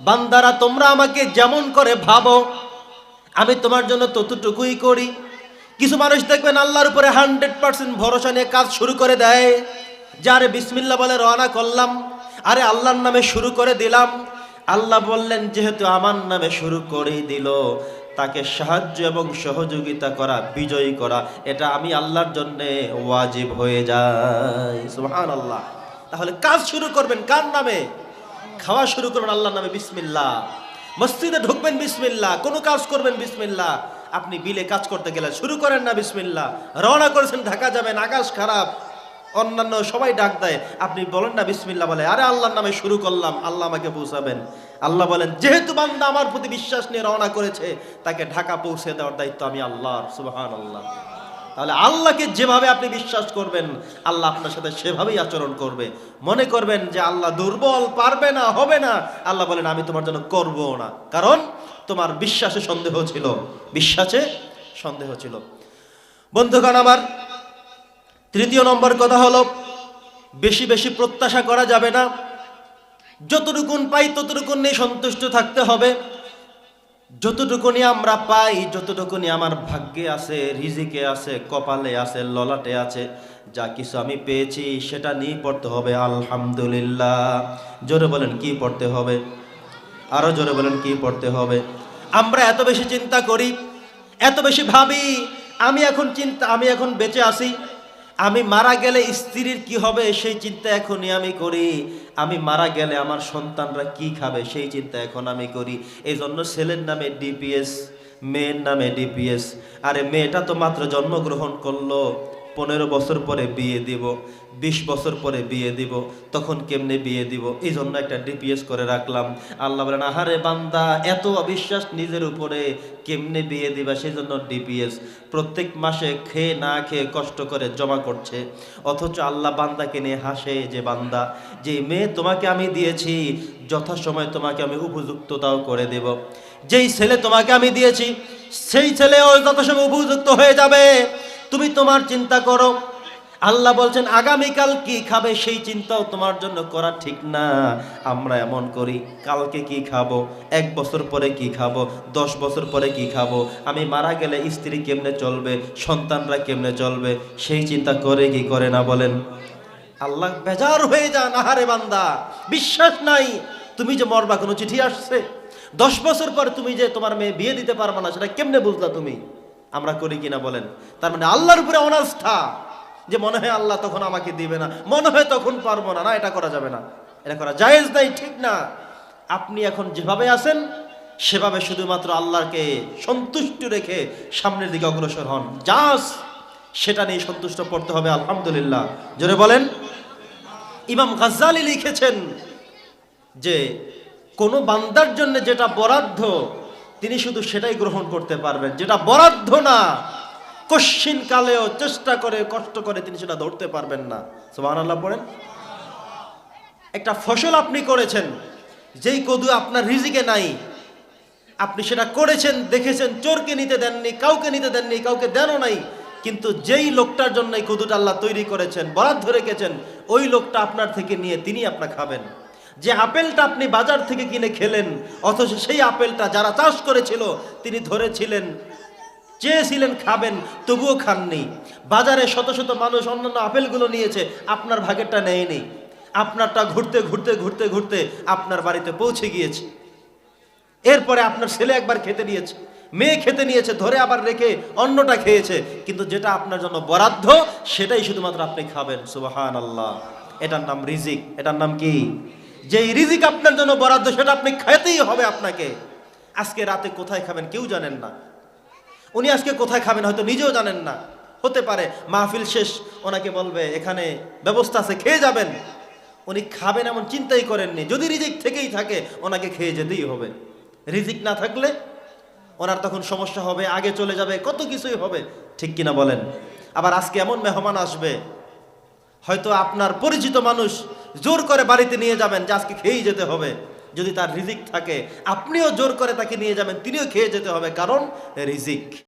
বান্দারা, তোমরা আমাকে যেমন করে ভাবো, আমি তোমার জন্য ততটুকুই করি। কিছু মানুষ দেখবেন আল্লাহর উপরে হান্ড্রেড পার্সেন্ট ভরসা নিয়ে কাজ শুরু করে দেয়। যে, আরে বিসমিল্লা বলে রওনা করলাম। আরে আল্লাহর নামে শুরু করে দিলাম। আল্লাহ বললেন, যেহেতু আমার নামে শুরু করেই দিল, তাকে সাহায্য এবং সহযোগিতা করা, বিজয়ী করা, এটা আমি আল্লাহর জন্য ওয়াজিব হয়ে যায়। সুবহান আল্লাহ তাহলে কাজ শুরু করবেন কার নামে? খাওয়া শুরু করবেন আল্লাহর নামে বিসমিল্লাহ। মসজিদে ঢুকবেন বিসমিল্লাহ, কোনো কাজ করবেন বিসমিল্লাহ। আপনি বিলে কাজ করতে গেলে শুরু করেন না বিসমিল্লা রওনা করেছেন, ঢাকা যাবেন, আকাশ খারাপ। অন্যান্য সবাই ডাক দেয়, আপনি বলেন না বিসমিল্লাহ বলে, আরে আল্লাহর নামে শুরু করলাম, আল্লাহ আমাকে পৌঁছাবেন। আল্লাহ বলেন, যেহেতু বান্দা আমার প্রতি বিশ্বাস নিয়ে রওনা করেছে, তাকে ঢাকা পৌঁছে দেওয়ার দায়িত্ব আমি আল্লাহর সুবহান আল্লাহ তাহলে আল্লাহকে যেভাবে আপনি বিশ্বাস করবেন, আল্লাহ আপনার সাথে সেভাবেই আচরণ করবে। মনে করবেন যে আল্লাহ দুর্বল, পারবে না, হবে না। আল্লাহ বলেন, আমি তোমার জন্য করব না। কারণ তোমার বিশ্বাসে সন্দেহ ছিল। বিশ্বাসে সন্দেহ ছিল। বন্ধুগণ, আমার তৃতীয় নম্বর কথা হলো, বেশি বেশি প্রত্যাশা করা যাবে না। যতটুকুন পাই ততটুকুন নিয়ে সন্তুষ্ট থাকতে হবে। যতটুকুনি আমরা পাই, যতটুকুনি আমার ভাগ্যে আছে, রিজিকে আছে, কপালে আছে, ললাটে আছে, যা কিছু আমি পেয়েছি, সেটা নিয়ে পড়তে হবে, আলহামদুলিল্লাহ। জোরে বলেন, কি পড়তে হবে? আরও জোরে বলেন, কি পড়তে হবে? আমরা এত বেশি চিন্তা করি, এত বেশি ভাবি, আমি এখন চিন্তা, আমি এখন বেঁচে আছি আমি মারা গেলে স্ত্রীর কি হবে? সেই চিন্তা এখনই আমি করি। আমি মারা গেলে আমার সন্তানরা কি খাবে? সেই চিন্তা এখন আমি করি। এই জন্য ছেলের নামে ডিপিএস মেয়ের নামে ডিপিএস আরে মেয়েটা তো মাত্র জন্মগ্রহণ করল। পনেরো বছর পরে বিয়ে দিব, বিশ বছর পরে বিয়ে দিব, তখন কেমনে বিয়ে দিব? এই জন্য একটা ডিপিএস করে রাখলাম। আল্লাহ বলেন, আহারে বান্দা, এত অবিশ্বাস নিজের উপরে কেমনে বিয়ে দিবা? সেই জন্য ডিপিএস প্রত্যেক মাসে খেয়ে না খেয়ে কষ্ট করে জমা করছে। অথচ আল্লাহ বান্দাকে নিয়ে হাসে যে বান্দা, যে মেয়ে তোমাকে আমি দিয়েছি, যথাসময় তোমাকে আমি উপযুক্ততাও করে দেব। যেই ছেলে তোমাকে আমি দিয়েছি, সেই ছেলেও যথাসময় উপযুক্ত হয়ে যাবে। তুমি তোমার চিন্তা করো। আল্লাহ বলছেন, আগামীকাল কি খাবে? সেই চিন্তাও তোমার জন্য করা ঠিক না। আমরা এমন করি, কালকে কি খাব? এক বছর পরে কি খাব? দশ বছর পরে কি খাব? আমি মারা গেলে স্ত্রী কেমনে চলবে? সন্তানরা কেমনে চলবে? সেই চিন্তা করে কি করে না বলেন? আল্লাহ বেজার হয়ে যান, আহারে বান্দা। বিশ্বাস নাই, তুমি যে মরবা, কোনো চিঠি আসছে? দশ বছর পর তুমি যে তোমার মেয়ে বিয়ে দিতে পারবে না, সেটা কেমনে বুঝলা তুমি? আমরা করি কিনা বলেন? তার মানে আল্লাহর উপরে অনাস্থা। যে মনে হয় আল্লাহ তখন আমাকে দিবে না, মনে হয় তখন পারব না। না, এটা করা যাবে না। এটা করা জায়েজ নাই, ঠিক না। আপনি এখন যেভাবে আছেন, সেভাবে শুধুমাত্র আল্লাহকে সন্তুষ্ট রেখে সামনের দিকে অগ্রসর হন। যাস সেটা নিয়ে সন্তুষ্ট পড়তে হবে, আলহামদুলিল্লাহ। জোরে বলেন। ইমাম গাজ্জালি লিখেছেন যে, কোনো বান্দার জন্য যেটা বরাদ্দ তিনি শুধু সেটাই গ্রহণ করতে পারবেন, যেটা বরাদ্দ না। কশ্চিন কালেও চেষ্টা করে, কষ্ট করে তিনি সেটা ধরতে পারবেন না। সুবহানাল্লাহ আল্লাহ পড়েন। একটা ফসল আপনি করেছেন, যেই কদু আপনার রিজিকে নাই, আপনি সেটা করেছেন, দেখেছেন, চোরকে নিতে দেননি, কাউকে নিতে দেননি, কাউকে দেনও নাই, কিন্তু যেই লোকটার জন্য এই কদুটা আল্লাহ তৈরি করেছেন, বরাদ্দ রেখেছেন, ওই লোকটা আপনার থেকে নিয়ে তিনি আপনার খাবেন। যে আপেলটা আপনি বাজার থেকে কিনে খেলেন, অথচ সেই আপেলটা যারা চাষ করেছিল, তিনি ধরেছিলেন, চেয়েছিলেন খাবেন, তবুও খাননি। বাজারে শত শত মানুষ অন্যান্য আপেলগুলো নিয়েছে, আপনার ভাগেরটা নেয়নি। আপনারটা ঘুরতে ঘুরতে ঘুরতে ঘুরতে আপনার বাড়িতে পৌঁছে গিয়েছে। এরপরে আপনার ছেলে একবার খেতে নিয়েছে, মেয়ে খেতে নিয়েছে, ধরে আবার রেখে অন্যটা খেয়েছে, কিন্তু যেটা আপনার জন্য বরাদ্দ, সেটাই শুধুমাত্র আপনি খাবেন সুবাহান আল্লাহ এটার নাম রিজিক, এটার নাম কি? যেই রিজিক আপনার জন্য বরাদ্দ, সেটা আপনি খেতেই হবে আপনাকে। আজকে রাতে কোথায় খাবেন কেউ জানেন না। উনি আজকে কোথায় খাবেন হয়তো নিজেও জানেন না। হতে পারে মাহফিল শেষ, ওনাকে বলবে, এখানে ব্যবস্থা আছে, খেয়ে যাবেন। উনি খাবেন এমন চিন্তাই করেননি। যদি রিজিক থেকেই থাকে, ওনাকে খেয়ে যেতেই হবে। রিজিক না থাকলে ওনার তখন সমস্যা হবে, আগে চলে যাবে, কত কিছুই হবে, ঠিক কিনা বলেন? আবার আজকে এমন মেহমান আসবে, হয়তো আপনার পরিচিত মানুষ জোর করে বাড়িতে নিয়ে যাবেন যে আজকে খেয়েই যেতে হবে। যদি তার রিজিক থাকে, আপনিও জোর করে তাকে নিয়ে যাবেন, তিনিও খেয়ে যেতে হবে, কারণ রিজিক।